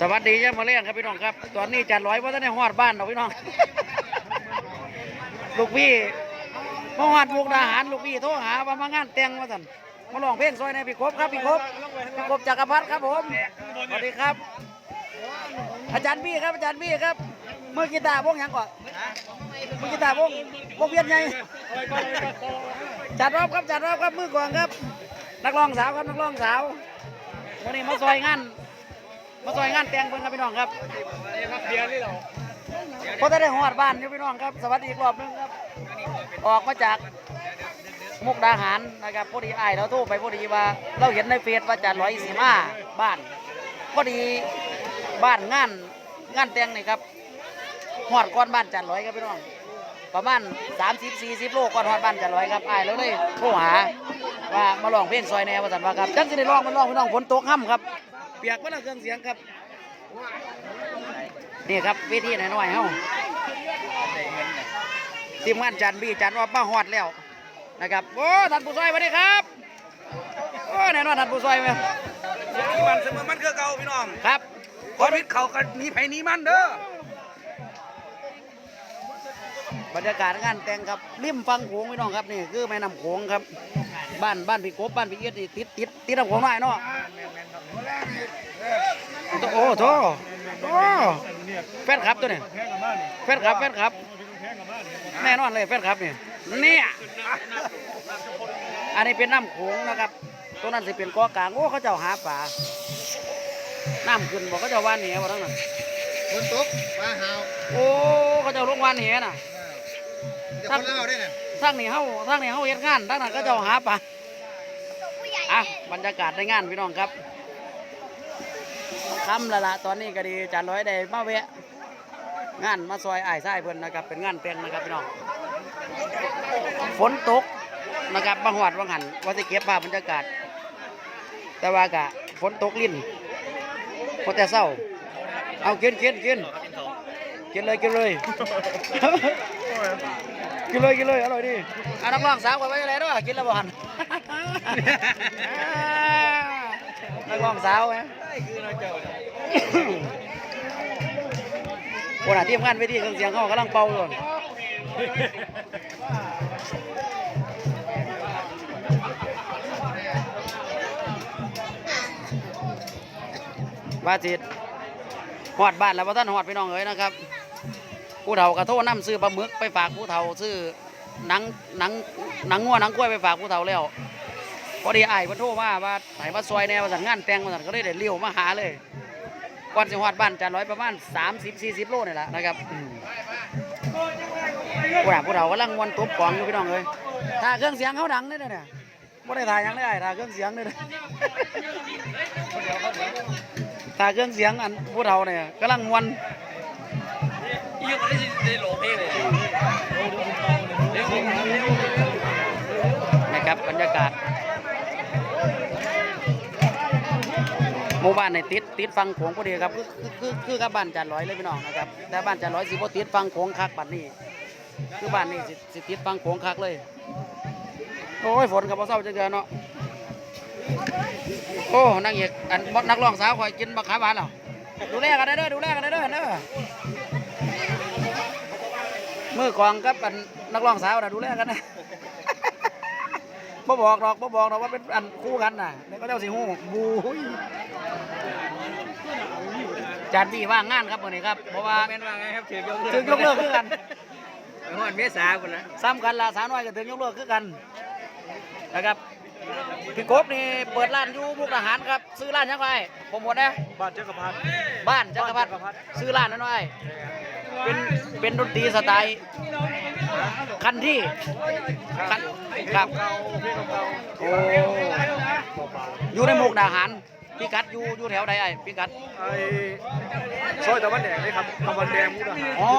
สวัสดียังมาเลี้ยงครับพี่น้องครับ ตอนนี้จัดร้อยว่าท่านได้ฮอดบ้านดอกพี่น้อง ลูกพี่มาฮอดมุกดาหารลูกพี่โทรหาว่ามางานแต่งว่าสันมาลองเพลงซอยในพี่กบครับพี่กบพี่กบจักรพัฒน์ครับผมสวัสดีครับ อาจารย์บี้ครับอาจารย์บี้ครับเมื่อกีตาร์วงยังก่อนเมื่อกีตาร์วงวงเวียนไงจัดรอบครับจัดรอบครับมือกวางครับ นักร้องสาวครับนักร้องสาววันนี้มาซอยงาน มาซอยงานแต่งเพิ่นครับพี่น้องครับพอจะได้หอดบ้านอยู่พี่น้องครับ สวัสดีอีกรอบหนึงครับ ออกมาจากมุกดาหารนะครับพอดีอ้ายเราโทรไปพอดีว่า เราเห็นในเฟซว่าจะร้อยสี่มาบ้าน พอดีบ้านงานงานแต่งนี่ครับหอดก้อนบ้านจันร้อยครับพี่น้องประมาณ30 40โลก่อนฮอดบ้านจันร้อยครับอ้ายแล้วเลยโทรหาว่ามาลองเพลงซอยแหนวว่าสันว่าครับจังสิได้ร้องมันร้องพี่น้องฝนตกค่ำครับ เปียกเมื่อเครื่องเสียงครับ นี่ครับเวทีหน่อยๆเฮาทีมงานจันบี้จันว่ามาฮอดแล้วนะครับโอ้ท่านผู้ซอยสวัสดีครับโอ้แน่นอนท่านผู้ซอยไหมมีมันเสมอมันคือเก่าพี่น้องครับโควิดเขากันหนีไผหนีมันเด้อบรรยากาศงานแต่งครับริมฟังโขงพี่น้องครับนี่คือแม่น้ำโขงครับ บ้านบ้านพี่กบบ้านพี่เอียดนี่ติดติดติดน้ำโขงหน่อยเนาะโอ้โถโอ้แฟนครับตัวนี้แฟนครับแฟนครับแน่นอนเลยแฟนครับนี่เนี่ยอันนี้เป็นน้ำโขงนะครับตรงนั้นสิเป็นเกอกลางโอ้เขาเจ้าหาปลาน้ำขึ้นบอกเขาเจ้าว่านเหนียวทั้งนั้นฝนตกปลาหาวโอ้เขาเจ้าลงว่านเหนียน่ะจะคนเล่าได้น่ะ ทางนี้เฮาทางนี้เฮาเฮ็ดงานทางนั้นก็จ้าหาปลาอะบรรยากาศในงานพี่น้องครับค่ำและละตอนนี้ก็ดีจานร้อยได้มาแวะงานมาซอยไอ้ายซ้เพิ่นนะครับเป็นงานแต่งนะครับพี่น้องฝนตกนะครับบางหวัดบางหันว่าสิเก็บภาพบรรยากาศ แต่ว่ากะฝนตกลิ้นพอแต่เศร้า เอากินกินกินกินเลยกินเลย กินเลยกินเลยอร่อยดีอะนักร้องสาวไว้อะไรด้วยกินแล้วบ่หันนักร้องสาวไงคนอะทีมงานเวทีเครื่องเสียงเขากำลังเป่าอยู่ว่าจิตหอดบ้านแล้วว่าท่านหอดพี่น้องเอ๋ยนะครับ ผู้เฒ่ากระโทษน้ำซื้อปลาหมึกไปฝากผู้เฒ่าซื้อหนังหนังหนังงัวหนังกล้วยไปฝากผู้เฒ่าแล้วพอดีไอ้พิ่นโทรมาว่าให้มาซอยแนวสั่นงานแต่งสั่นก็เลยได้เลี้ยวมาหาเลยก่อนสิฮอดบ้านจานร้อยประมาณ30 40 โลนี่แหละนะครับผู้หาผู้เฒ่ากำลังวนตบกองอยู่พี่น้องเอ้ยถ้าเครื่องเสียงเขาดังนี่เนี่ยบ่ได้ถ่ายหยังได้ถ่ายเครื่องเสียงนี่ถ้าเครื่องเสียงอันผู้เฒ่าเนี่ยกำลังวน ยิ่งไม่ได้ได้หลเพลงเลยนะครับบรรยากาศหมู่บ้านในติดติดฟังโขงพอดีครับคือคือคือกับบ้านจันร้อยเลยพี่น้องนะครับแต่บ้านจันร้อยสิบ่ติดฟังโขงคักบัดนี้ คือบ้านนี้สิสิติดฟังโขงคักเลยโอ้ยฝนกับบ่อเศร้าจังเดือนเนาะโอ้นางเอกอันนักร้องสาวคอยกินบักขามหวานเหรอดูแลกันได้เด้อดูแลกันได้เด้อเด้อ มือกองกับอันนักร้องสาวนะดูแลกันนะบ่บอกหรอกบ่บอกหรอกว่าเป็นอันคู่กันน่ะเดี๋ยวก็เจ้าสิฮู้บูยจานพี่ว่างงานครับมื้อนี้ครับเพราะว่าแม่นว่าไงครับถือยกเลิกถึงยกเลิกคือกันไปฮอดเมษาพุ่นนะซ้ำกันละสาวน้อยก็ถึงยกเลิกคือกันนะครับพี่กบนี่เปิดร้านอยู่มุกดาหารครับซื้อร้านยังไงผมหมดนะบ้านจักรพรรดิบ้านจักรพรรดิบ้านจักรพรรดิซื้อร้านนั่นไว้ เป็นเป็นดนตรีสไตล์คันที่คันครับเก่าเพลงเก่าโอ้อยู่ในมุกดาหารพี่กัดอยู่อยู่แถวใดไอ้พี่กัดไอ้ซอยตะวันแดงนี่ครับตะวันแดงมุกดาหารอ๋อ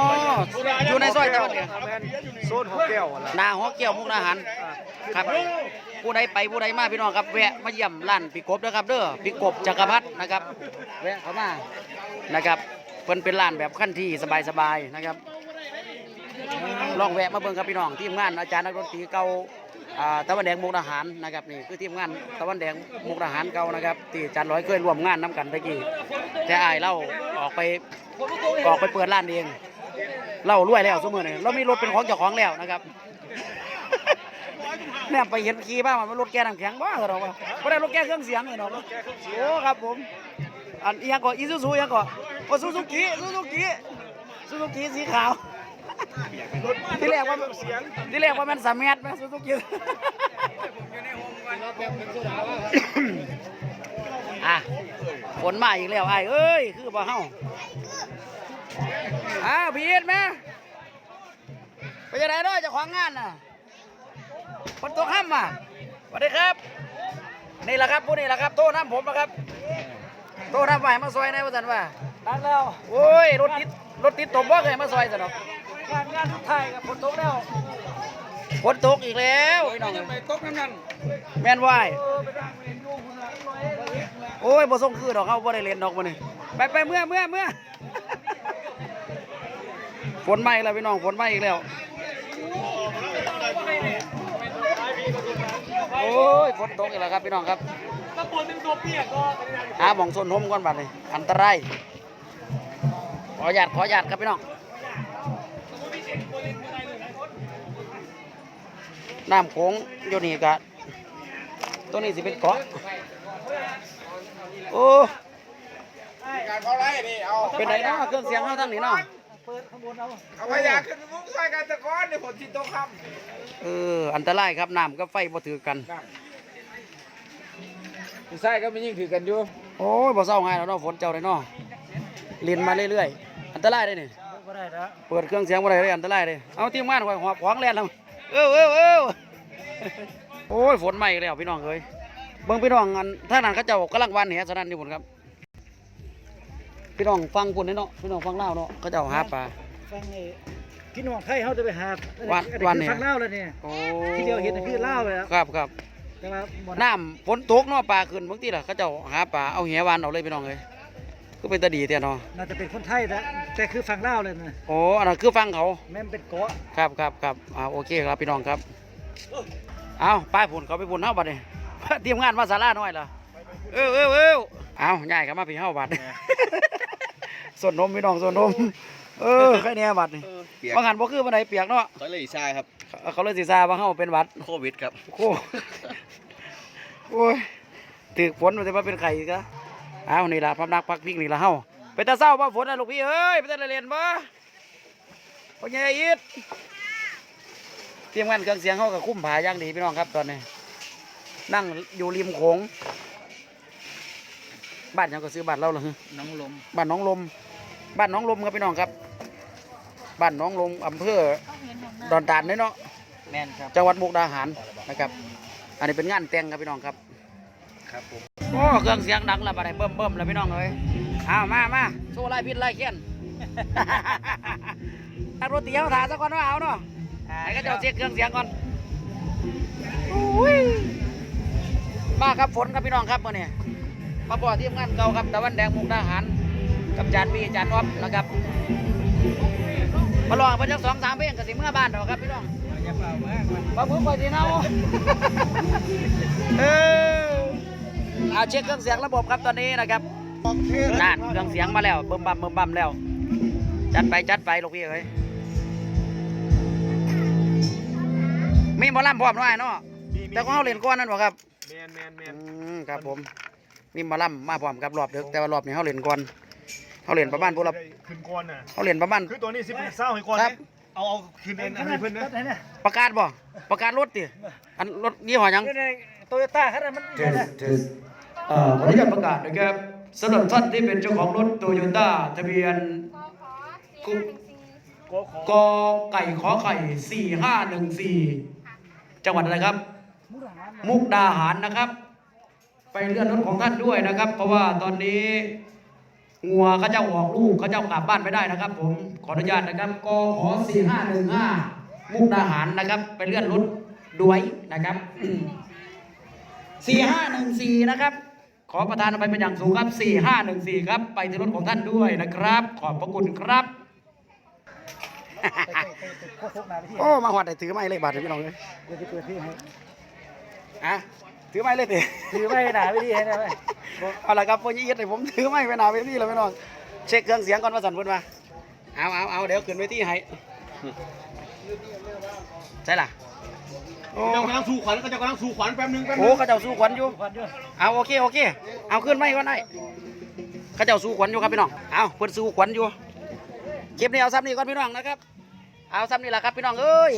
อยู่ในซอยตะวันแดงแม่นโซนหัวแก้วอะไรนาหัวเกี่ยวมุกดาหารครับผู้ใดไปผู้ใดมาพี่น้องครับแวะมาเยี่ยมร้านพี่กบเด้อครับเด้อพี่กบจักรพรรดินะครับแวะเข้ามานะครับ เพิ่นเป็นร้านแบบขั้นที่สบายๆนะครับ ลองแวะมาเบิ่งครับพี่น้องทีมงานอาจารย์นักดนตรีเก่าตะวันแดงมุกดาหารนะครับนี่คือทีมงานตะวันแดงมุกดาหารเก่านะครับที่จันร้อยเคยร่วมงานน้กันตะกี้แต่อายเล่าออกไปออกไปเปิดร้านเองเล่ารวยแล้วสมมติเนี่เรามีรถเป็นของเจ้าของแล้วนะครับแม่ไปเห็นขี่บ้างมันรถแกน้ำแข็งบ้าเหรอวะไม่ได้รถแกเครื่องเสียงเลยเนาะโอ้ครับผมอันอีหยังก่อนอีซูซูยังก่อน โอ้ซูซูกิซูซูกิซูซูกิสีขาว ที่แรกว่าที่แรกว่ามันสามเมตรไหมซูซูกิอะฝนมาอีกแล้วไอ้เอ้ย คือบ่เฮาอ้าวพีดแม่ไปจะไหนเนาะเจะของงานน่ะฝนตกห้ำอะสวัสดีครับ นี่แหละครับผู้นี่แหละครับโทษน้ำผมนะครับโทษน้ำไปมาซอยในว่าสันว่า ดังแล้วโอ้ยรถติดรถติดตบว่าเคยมาซอยสันหรอกงานงานทุกไทยกับฝนตกแล้วฝนตกอีกแล้วพี่น้องไปตกน้ำนั่นแม่นวายโอ้ยบ่ส่งคือดอกเขาบ่ได้เล่นดอกมื้อนี้ไปไปเมื่อเมื่อเมื่อฝนมาอีกแล้วพี่น้องฝนมาอีกแล้วโอ้ยฝนตกอีกแล้วครับพี่น้องครับตะปนเป็นตัวเปียกก็หาหมองส้นหมก่อนบัดนี้อันตรายข อหยาดขอหยาดครับพี่น้องน้ำโขงอยู่นี่กะตัวนี้สิเป็นเกาะโอ้การเขาไล่นี่เอาเป็นไหนเนาะเครื่องเสียงเขาทั้งนี้เนาะเอาพยาขึ้นมุ้งซอยกันตะก้อนในฝนที่ตกค่เอออันตรายครับน้ำกับไฟบ่ถือกันำใช่ก็ไม่ยิ่งถือกันอยู่โอ้ยบ่เศร้าง่ายแล้วเนาะฝนเจ้าเลยเนาะเลียนมาเรื่อยๆ อันตรายเลยนี่ก็ได้แล้วเปิดเครื่องเสียงบ่ได้เลยอันตรายเลยเอาทีมงานข่อยหอบของแล่นแล้วเอ้าเอ้าเอ้าโอ้ยฝนใหม่แล้วพี่น้องเอ้ยเบิ่งพี่น้องอันท่างนั้นเขาเจ้ากำลังวันแหสนั่นอยู่พุ่นครับ พี่น้องฟังพุ่นนี่เนาะพี่น้องฟังลาวเนาะเขาเจ้าหาปลาฟังไอ้พี่น้องไทยเขาจะไปหาวันอัวันเนี่ยคือฟังเล่าวแล้วเนี่ยโอ้ที่เดียวเห็นน่ะคือลาวเลยครับครับครับแต่ว่าบ่น้ำฝนตกเนาะปลาขึ้นบางทีล่ะเขาเจ้าหาปลาเอาแหวานเอาเลยพี่น้องเอ้ย ก็เป็นตาดีแท้เนาะน่าจะเป็นคนไทยนะแต่คือฟังเล่าวเลยนะโอ้อันนั้นคือฟังเขา แม่นเป็นเกาะครับครับครับอ่าโอเคครับพี่น้องครับ เอาป้ายผุนเขาไปผุนเฮาบัดนี่ เตรียมงานมาศาลาหน่อยเหรอเออเออเออเอาใหญ่ครับมาพี่เฮาบัดส่วนนมพี่น้องส่วนนม เออใครเนี่ยบัดนี่บางหันบ่คือบันไดเปียกเนาะตอนเลยใช่ครับ เขาเลยสิซาบางเฮาเป็นหวัด โควิดครับ โอ้โอ้ยถึกฝนมันจะมาเป็นไข่อีกอะเอานี่ล่ะพำนักพักพิกนี่ล่ะเฮาไปตาเศร้าบ่ฝนนะลูกพี่เอ้ยไปตาเรียนบ่พ่อใหญ่อีดเตรียมงานเครื่องเสียงเฮากับคุ้มผาอย่างดีพี่น้องครับตอนนี้ นั่งอยู่ริมโขงบ้านหยังก็ซื้อบ้านเราเหรอน้องลมบ้านหน้องลม บ้านหน้องลมครับพี่น้องครับ บ้านหน้องลมอำเภอดอนตาลเนาะแม่นครับจังหวัดมุกดาหารนะครับ อันนี้เป็นงานแต่งครับพี่น้องครับ ครับผม โอ้เครื่องเสียงดังแล้วบัดนี้เบิ่มเบิ่มแล้วพี่น้องเอ้ยเอามามาโชว์ลายพิษลายเขียนนักดนตรีเอาถ่ายสักก่อนว่าเอาเนาะไอ้ก็จะเอาเช็คเครื่องเสียงก่อนอุ้ยมาครับฝนครับพี่น้องครับมื่อนี้มาพอทีมงานเก่าครับตะวันแดงมุกดาหารกับจานบีจานอ๊อฟนะครับมาลองไปจักสองสามเพลงกับสิเมื่อบ้านเราครับพี่น้องอย่าเป่ามากมันปลาหมึกปลาจีเนาเออ เอาเช็คเครื่องเสียงระบบครับตอนนี้นะครับนั่นเครื่องเสียงมาแล้วเบิ่มบั่มเบิ่มบั่มแล้ว จัดไปจัดไปลูกพี่เอ้ยมีหมอลำพร้อมหน่อยเนาะแต่ของเขาเล่นก้อนนั่นบ่ครับแมนแมนแมอืนมครับผม มีหมอลำมาพร้อมครับรอบดึกแต่ว่ารอบนี้เขาเล่นก่อนเขาเล่นประมาณพวกเราขึ้นก้อนน่ะเขาเล่นประมาณคือตัวนี้สิบเศร้าให้ก้อนครับเอาเอาขึ้นเอ็นอะไรเพิ่นนะเนี่ยประกาศบ่ประกาศรถติอันรถยี่ห้อหยังโตโยต้าขนาดมัน ขออนุญาตประกาศนะครับสำหรับท่านที่เป็นเจ้าของรถโตโยต้าทะเบียนกุกอไก่ขอไข่ 4514 จังหวัดอะไรครับ มุกดาหารนะครับ ไปเลื่อนรถของท่านด้วยนะครับ เพราะว่าตอนนี้งัวเขาเจ้าออกลูกเขาเจ้ากลับบ้านไม่ได้นะครับ ผมขออนุญาตนะครับกขอ4515 มุกดาหารนะครับ ไปเลื่อนรถด้วยนะครับ 4514 นะครับ ขอประทานอภัยเป็นอย่างสูงครับ 4514 ครับ ไปที่รถของท่านด้วยนะครับ ขอบพระคุณครับโคตรทุกนาไปที่โอ้ มาหอดได้ถือไม้เลยบาดนี้พี่น้องเลยเดี๋ยวจะเปิดที่ให้อะถือไม้เลยติถือไม่หนาไปที่ให้ได้ไหมเอาละครับพ่อยี่เอ็ดให้ผมถือไม้ไปหนาเวทีแล้วพี่น้อง เช็คเครื่องเสียงก่อนว่าสั่นเพิ่นมาเอาเอาเอาเดี๋ยวขึ้นเวทีให้ใช่ล่ะ โอ้เจ้ากำลังสู่ขวัญก็เจ้ากำลังสู่ขวัญแป๊บนึงแป๊บโอ้นึงเขาเจ้าสู้ขวัญอยู่ควันอยู่ เอาโอเคโอเค เอาขึ้นไหมก่อนได้เขาเจ้าสู้ขวัญอยู่ครับพี่น้อง เอาเพิ่นสู้ขวัญอยู่ คลิปนี้เอาซ้ำนี่ก่อนพี่น้องนะครับ เอาซ้ำนี่แหละครับพี่น้องเอ้ย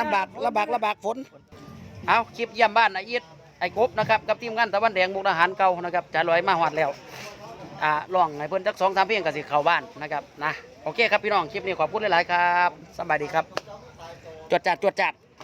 ลำบากลำบากลำบากฝน เอาคลิปเยี่ยมบ้านไอ้ยิดไอ้กบนะครับกับทีมงานตะวันแดงมุกดาหารเก่านะครับจะลอยมาหอดแล้ว อ่าลองให้เพิ่นจักสองสามเพลงก็สิเข้าบ้านนะครับนะโอเคครับพี่น้องคลิปนี้ขอบคุณหลายๆครับสบายดีครับ จวดจัดจวดจัด